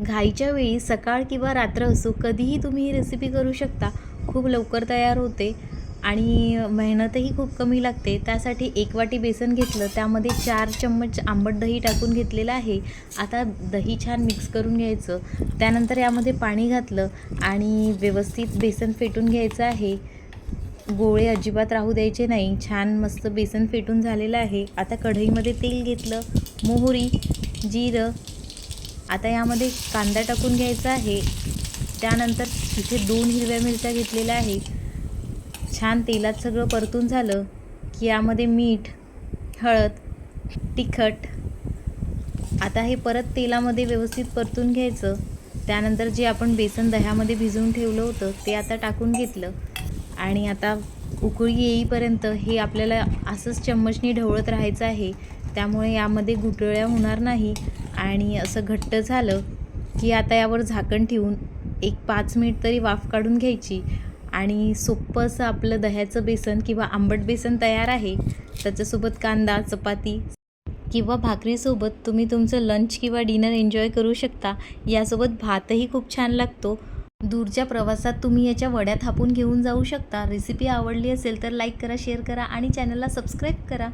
घाईच्या वेळी सकाळ किंवा रात्र असो कधीही तुम्ही ही रेसिपी करू शकता. खूप लवकर तयार होते आणि मेहनतही खूप कमी लागते. त्यासाठी एक वाटी बेसन घेतलं त्यामध्ये चार चम्मच आंबट दही टाकून घेतलेलं आहे. आता दही छान मिक्स करून घ्यायचं. त्यानंतर यामध्ये पाणी घातलं आणि व्यवस्थित बेसन फेटून घ्यायचं आहे. गोळे अजिबात राहू द्यायचे नाही. छान मस्त बेसन फेटून झालेलं आहे. आता कढईमध्ये तेल घेतलं मोहरी जिरं आता यामध्ये कांदा टाकून घ्यायचा आहे. त्यानंतर इथे दोन हिरव्या मिरच्या घेतलेल्या आहे छान तेलात सगळं परतून झालं की यामध्ये मीठ हळद तिखट. आता हे परत तेलामध्ये व्यवस्थित परतून घ्यायचं. त्यानंतर जे आपण बेसन दह्यामध्ये भिजवून ठेवलं होतं ते आता टाकून घेतलं. आणि आता उकळी येईपर्यंत हे आपल्याला असंच चम्मचनी ढवळत राहायचं आहे. त्यामुळे यामध्ये गुटळ्या होणार नाही. आणि असं घट्ट झालं की आता यावर झाकण ठेवून एक पाच मिनिट तरी वाफ काढून घ्यायची. आणि सोपं असं आपलं दह्याचं बेसन किंवा आंबट बेसन तयार आहे. त्याच्यासोबत कांदा चपाती किंवा भाकरीसोबत तुम्ही तुमचं लंच किंवा डिनर एन्जॉय करू शकता. यासोबत भातही खूप छान लागतो. दूरच्या प्रवासात तुम्ही याच्या वड्या थापून घेऊन जाऊ शकता. रेसिपी आवडली असेल तर लाईक करा शेअर करा आणि चॅनलला सबस्क्राईब करा.